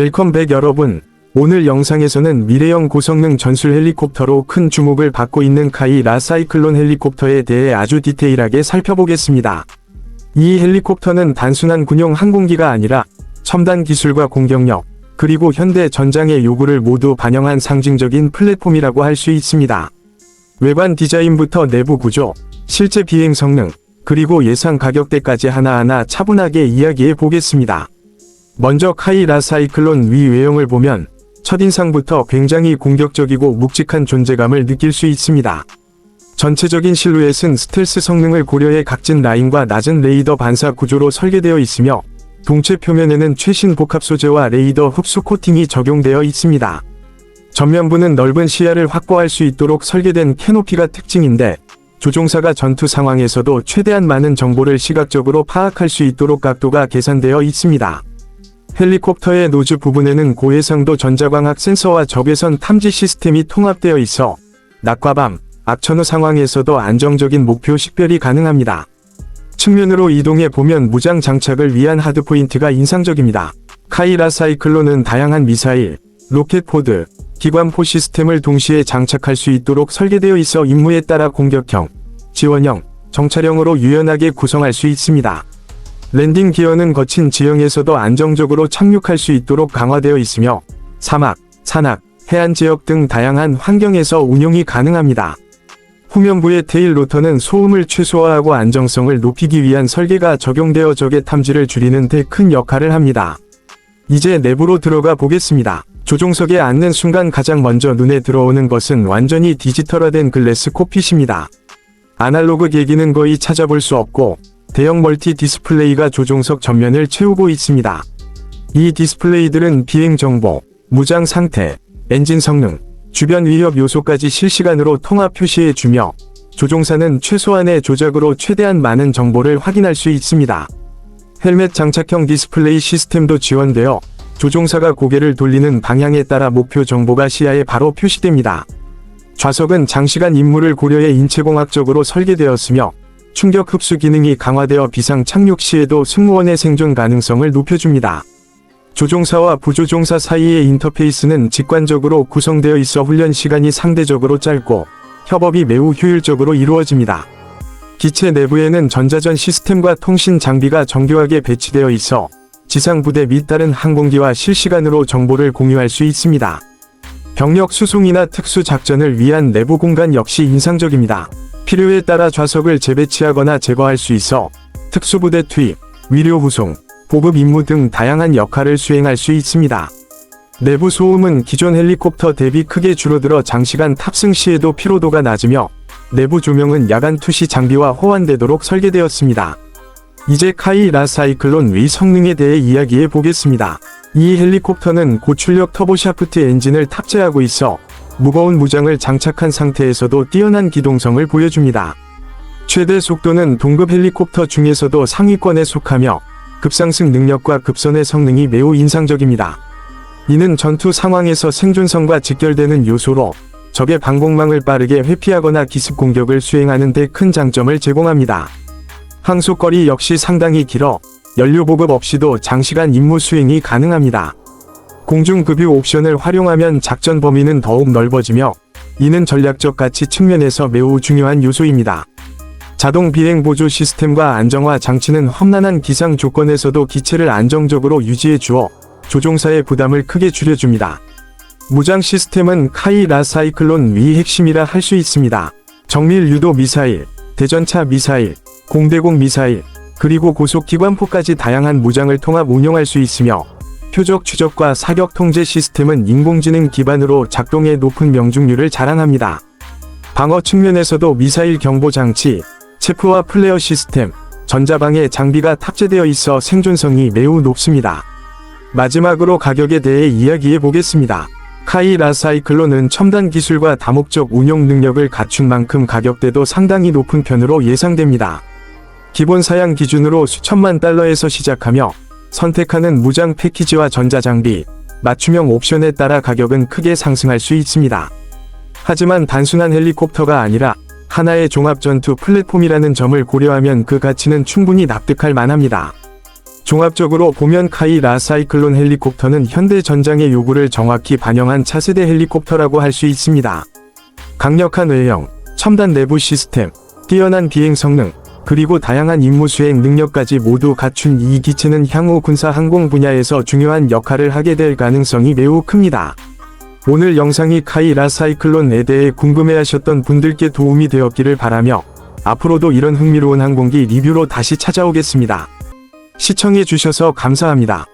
웰컴 백 여러분. 오늘 영상에서는 미래형 고성능 전술 헬리콥터로 큰 주목을 받고 있는 카이 라사이클론 헬리콥터에 대해 아주 디테일하게 살펴보겠습니다. 이 헬리콥터는 단순한 군용 항공기가 아니라 첨단 기술과 공격력, 그리고 현대 전장의 요구를 모두 반영한 상징적인 플랫폼이라고 할 수 있습니다. 외관 디자인부터 내부 구조, 실제 비행 성능, 그리고 예상 가격대까지 하나하나 차분하게 이야기해 보겠습니다. 먼저 카이 라 사이클론 위 외형을 보면 첫인상부터 굉장히 공격적이고 묵직한 존재감을 느낄 수 있습니다. 전체적인 실루엣은 스텔스 성능을 고려해 각진 라인과 낮은 레이더 반사 구조로 설계되어 있으며 동체 표면에는 최신 복합 소재와 레이더 흡수 코팅이 적용되어 있습니다. 전면부는 넓은 시야를 확보할 수 있도록 설계된 캐노피가 특징인데 조종사가 전투 상황에서도 최대한 많은 정보를 시각적으로 파악할 수 있도록 각도가 계산되어 있습니다. 헬리콥터의 노즈 부분에는 고해상도 전자광학 센서와 적외선 탐지 시스템이 통합되어 있어 낮과 밤, 악천후 상황에서도 안정적인 목표 식별이 가능합니다. 측면으로 이동해 보면 무장 장착을 위한 하드포인트가 인상적입니다. 카이라 사이클론은 다양한 미사일, 로켓 포드, 기관포 시스템을 동시에 장착할 수 있도록 설계되어 있어 임무에 따라 공격형, 지원형, 정찰형으로 유연하게 구성할 수 있습니다. 랜딩 기어는 거친 지형에서도 안정적으로 착륙할 수 있도록 강화되어 있으며 사막, 산악, 해안 지역 등 다양한 환경에서 운용이 가능합니다. 후면부의 테일 로터는 소음을 최소화하고 안정성을 높이기 위한 설계가 적용되어 적의 탐지를 줄이는 데 큰 역할을 합니다. 이제 내부로 들어가 보겠습니다. 조종석에 앉는 순간 가장 먼저 눈에 들어오는 것은 완전히 디지털화된 글래스 코핏입니다. 아날로그 계기는 거의 찾아볼 수 없고 대형 멀티 디스플레이가 조종석 전면을 채우고 있습니다. 이 디스플레이들은 비행 정보, 무장 상태, 엔진 성능, 주변 위협 요소까지 실시간으로 통합 표시해 주며 조종사는 최소한의 조작으로 최대한 많은 정보를 확인할 수 있습니다. 헬멧 장착형 디스플레이 시스템도 지원되어 조종사가 고개를 돌리는 방향에 따라 목표 정보가 시야에 바로 표시됩니다. 좌석은 장시간 임무를 고려해 인체공학적으로 설계되었으며 충격 흡수 기능이 강화되어 비상 착륙 시에도 승무원의 생존 가능성을 높여줍니다. 조종사와 부조종사 사이의 인터페이스는 직관적으로 구성되어 있어 훈련 시간이 상대적으로 짧고 협업이 매우 효율적으로 이루어집니다. 기체 내부에는 전자전 시스템과 통신 장비가 정교하게 배치되어 있어 지상부대 및 다른 항공기와 실시간으로 정보를 공유할 수 있습니다. 병력 수송이나 특수 작전을 위한 내부 공간 역시 인상적입니다. 필요에 따라 좌석을 재배치하거나 제거할 수 있어 특수부대 투입, 위료 후송, 보급 임무 등 다양한 역할을 수행할 수 있습니다. 내부 소음은 기존 헬리콥터 대비 크게 줄어들어 장시간 탑승 시에도 피로도가 낮으며 내부 조명은 야간 투시 장비와 호환되도록 설계되었습니다. 이제 카이 라사이클론 위 성능에 대해 이야기해 보겠습니다. 이 헬리콥터는 고출력 터보샤프트 엔진을 탑재하고 있어 무거운 무장을 장착한 상태에서도 뛰어난 기동성을 보여줍니다. 최대 속도는 동급 헬리콥터 중에서도 상위권에 속하며 급상승 능력과 급선의 성능이 매우 인상적입니다. 이는 전투 상황에서 생존성과 직결되는 요소로 적의 방공망을 빠르게 회피하거나 기습 공격을 수행하는 데 큰 장점을 제공합니다. 항속거리 역시 상당히 길어 연료 보급 없이도 장시간 임무 수행이 가능합니다. 공중급유 옵션을 활용하면 작전 범위는 더욱 넓어지며 이는 전략적 가치 측면에서 매우 중요한 요소입니다. 자동 비행 보조 시스템과 안정화 장치는 험난한 기상 조건에서도 기체를 안정적으로 유지해 주어 조종사의 부담을 크게 줄여줍니다. 무장 시스템은 카이 라 사이클론 위 핵심이라 할 수 있습니다. 정밀 유도 미사일, 대전차 미사일, 공대공 미사일, 그리고 고속 기관포까지 다양한 무장을 통합 운용할 수 있으며 표적 추적과 사격 통제 시스템은 인공지능 기반으로 작동해 높은 명중률을 자랑합니다. 방어 측면에서도 미사일 경보 장치, 체프와 플레어 시스템, 전자방해 장비가 탑재되어 있어 생존성이 매우 높습니다. 마지막으로 가격에 대해 이야기해 보겠습니다. 카이 라사이클론은 첨단 기술과 다목적 운용 능력을 갖춘 만큼 가격대도 상당히 높은 편으로 예상됩니다. 기본 사양 기준으로 수천만 달러에서 시작하며 선택하는 무장 패키지와 전자장비, 맞춤형 옵션에 따라 가격은 크게 상승할 수 있습니다. 하지만 단순한 헬리콥터가 아니라 하나의 종합전투 플랫폼이라는 점을 고려하면 그 가치는 충분히 납득할 만합니다. 종합적으로 보면 카이 라사이클론 헬리콥터는 현대 전장의 요구를 정확히 반영한 차세대 헬리콥터라고 할 수 있습니다. 강력한 외형, 첨단 내부 시스템, 뛰어난 비행 성능, 그리고 다양한 임무 수행 능력까지 모두 갖춘 이 기체는 향후 군사 항공 분야에서 중요한 역할을 하게 될 가능성이 매우 큽니다. 오늘 영상이 카이 라 사이클론에 대해 궁금해하셨던 분들께 도움이 되었기를 바라며 앞으로도 이런 흥미로운 항공기 리뷰로 다시 찾아오겠습니다. 시청해주셔서 감사합니다.